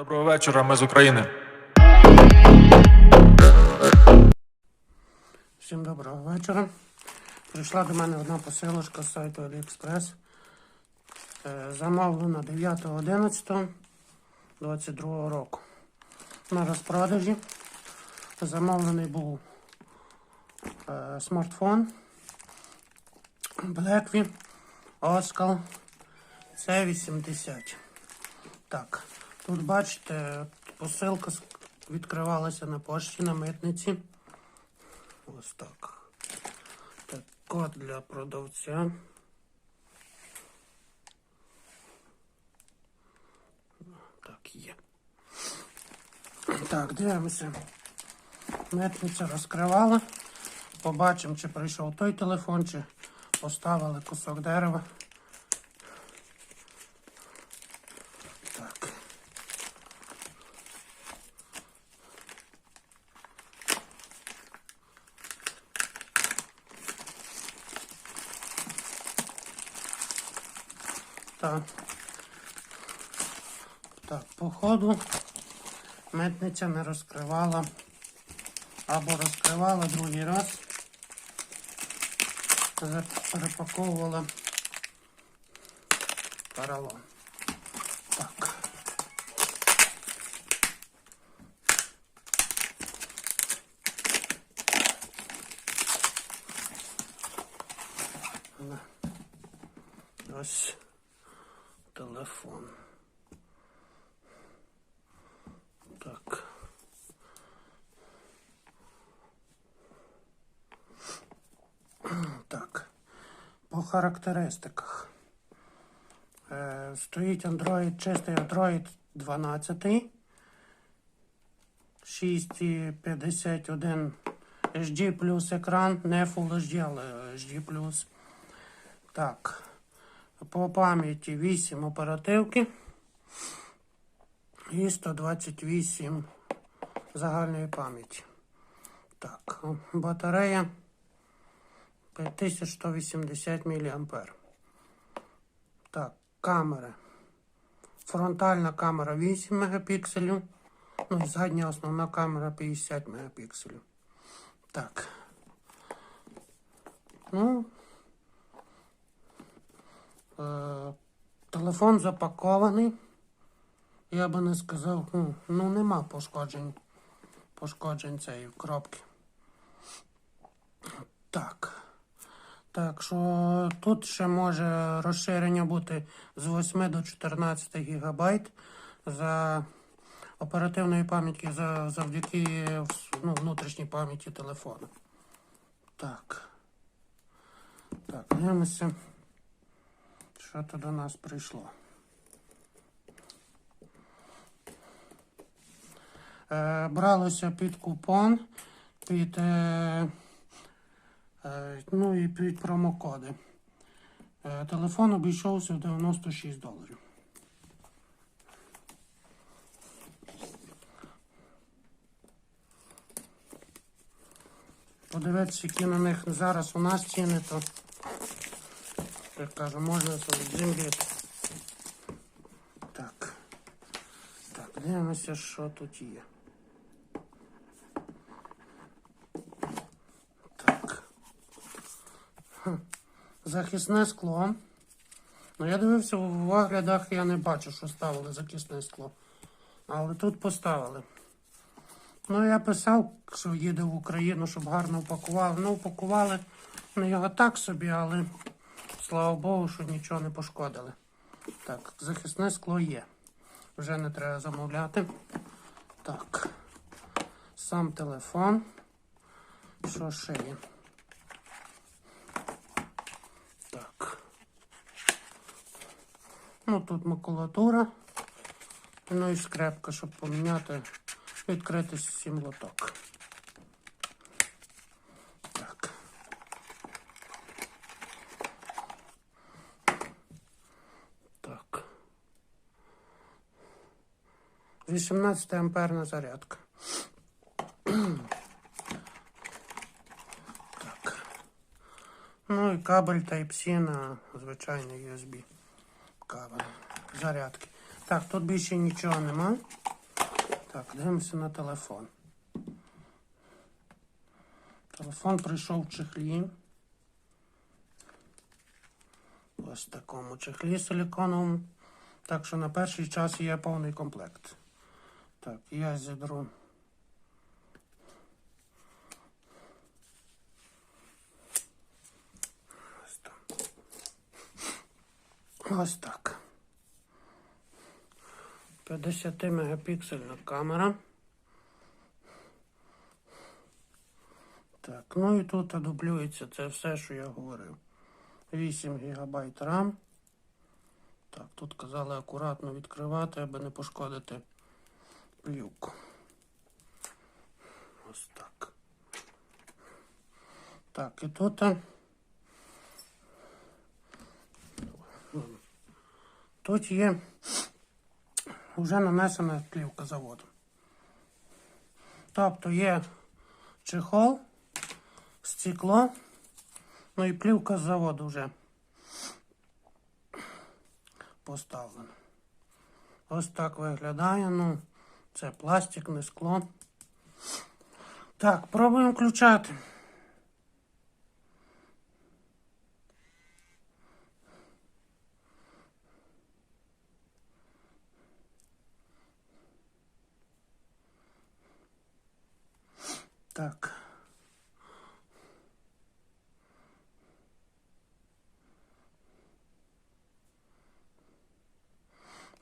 Доброго вечора, ми з України. Всім доброго вечора. Прийшла до мене одна посилочка з сайту AliExpress. Е, Замовлена 9.11.22 року. На розпродажі. Замовлений був е, смартфон Blackview Oskal C80. Так, тут бачите, посилка відкривалася на пошті на митниці. Ось так. Так, код для продавця. Так, є. Так, дивимося. Митниця розкривала. Побачимо, чи прийшов той телефон, чи поставили кусок дерева. Так. Так, походу митниця не розкривала. Або розкривала другий раз. Перепаковувала поролон. Так. Ось телефон. Так. Так. По характеристиках. Е, стоїть Android, чистий Android 12. 651 HD плюс екран, не Full HD, але HD плюс. Так. По пам'яті 8 оперативки і 128 загальної пам'яті. Так, батарея 5180 мА. Так, камери. Фронтальна камера 8 мегапікселів. Ну і задня основна камера 50 мегапікселів. Так. Ну, телефон запакований. Я би не сказав, ну, нема пошкоджень. Пошкоджень цієї коробки. Так. Так що тут ще може розширення бути з 8 до 14 гігабайт за оперативної пам'яті за, завдяки ну, внутрішній пам'яті телефону. Так. Так, дивимося. Що то до нас прийшло? Е, бралося під купон, під, е, е, ну і під промокоди. Е, телефон обійшовся в 96 доларів. Подивитися, які на них зараз у нас ціни, то як кажу, можна від. Так. Так, дивимося, що тут є. Так. Захисне скло. Ну, я дивився в оглядах, я не бачу, що ставили захисне скло. Але тут поставили. Ну, я писав, що їде в Україну, щоб гарно упакували. Ну, упакували ну, його так собі, але слава Богу, що нічого не пошкодили. Так, захисне скло є. Вже не треба замовляти. Так. Сам телефон. Що ще є? Так. Ну, тут макулатура. Ну і скрепка, щоб поміняти, відкрити сім лоток. Так. Так. 18 амперна зарядка. Так. Ну і кабель Type-C на звичайний USB кабель зарядки. Так, тут більше нічого нема. Так, дивимося на телефон. Телефон прийшов в чехлі. Ось в такому чехлі силіконовому. Так що на перший час є повний комплект. Так, я зідру. Ось так. Ось так. 50 мегапіксельна камера. Так, ну і тут дублюється це все, що я говорив. 8 ГБ RAM. Так, тут казали акуратно відкривати, аби не пошкодити плівку. Ось так. Так, і тут. е, Тут є вже нанесена плівка заводу. Тобто є чехол, стекло, ну і плівка з заводу вже поставлена. Ось так виглядає. Ну, це пластик, не скло. Так, пробуємо включати. Так.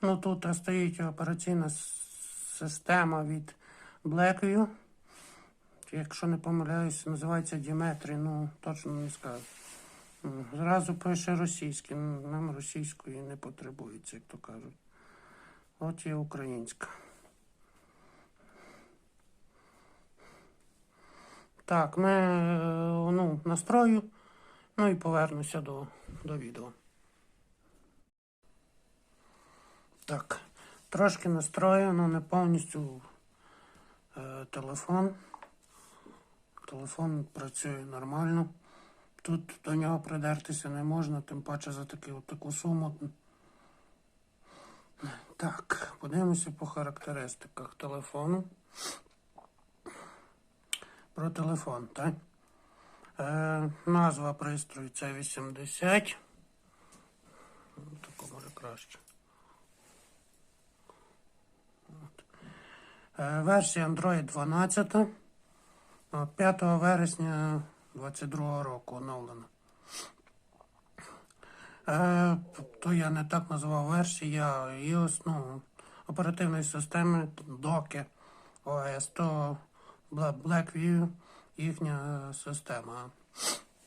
Ну тут а, стоїть операційна с- система від Blackview. Якщо не помиляюсь, називається Діметрі, ну точно не скажу. Зразу пише російський, нам російської не потребується, як то кажуть. От є українська. Так, ми е, ну, настрою, ну і повернуся до, до відео. Так, трошки настрою, ну не повністю е, телефон. Телефон працює нормально. Тут до нього придертися не можна, тим паче за таку, таку суму. Так, подивимося по характеристиках телефону. Про телефон, так? Е, назва пристрою це 80. Тако може краще. От. Е, версія Android 12. 5 вересня 22 року оновлена. Е, то я не так назвав версію, я iOS, ну, оперативної системи Docker OS, то Blackview, їхня е, система,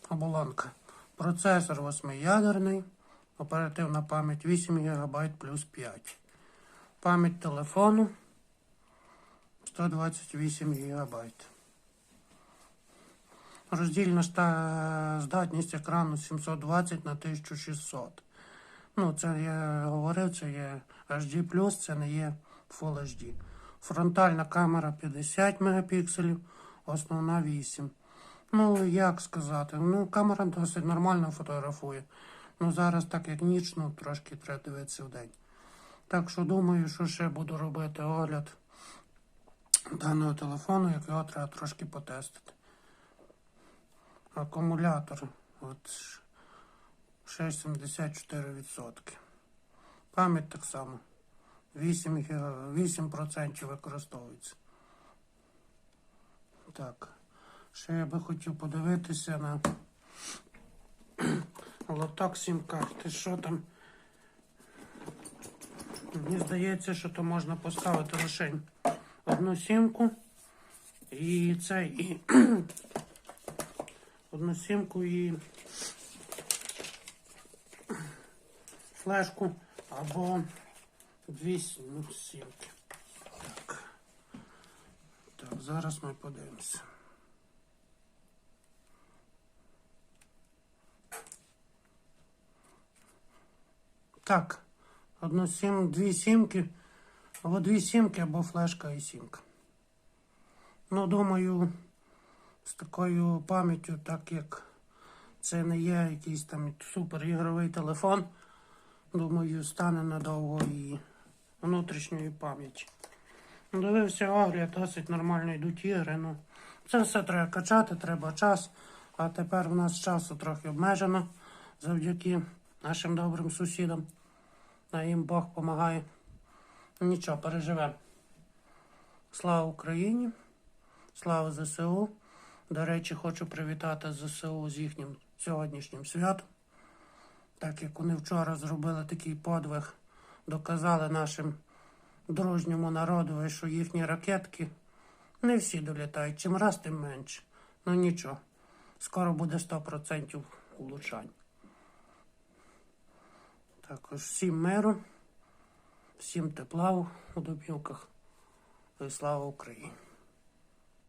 оболонка. Процесор 8-ядерний, оперативна пам'ять 8 ГБ плюс 5. Пам'ять телефону 128 ГБ. Роздільна здатність екрану 720 на 1600. Ну, це я говорив, це є HD+, це не є Full HD. Фронтальна камера 50 мегапікселів, основна 8. Ну, як сказати, ну, камера досить нормально фотографує. Ну, зараз, так як ніч, ну, трошки треба дивитися в день. Так що думаю, що ще буду робити огляд даного телефону, як його треба трошки потестити. Акумулятор от 6,74%. Пам'ять так само. 8 8% використовується. Так. Ще я би хотів подивитися на лоток сім-карти. Що там? Мені здається, що то можна поставити лише одну сімку і це і одну сімку і флешку або дві сімки. Так. так, зараз ми подивимося. Так, одну сім, дві сімки, або дві сімки, або флешка і сімка. Ну, думаю, з такою пам'яттю, так як це не є якийсь там супер ігровий телефон, думаю, стане надовго і внутрішньої пам'яті. Дивився огляд, досить нормально йдуть ігри. Ну, це все треба качати, треба час. А тепер у нас часу трохи обмежено завдяки нашим добрим сусідам. А їм Бог допомагає. Нічого, переживемо. Слава Україні! Слава ЗСУ! До речі, хочу привітати ЗСУ з їхнім сьогоднішнім святом. Так як вони вчора зробили такий подвиг, доказали нашим дружньому народу, що їхні ракетки не всі долітають. Чим раз, тим менше. Ну нічого. Скоро буде 100% влучань. Також всім миру, всім тепла у домівках. І слава Україні!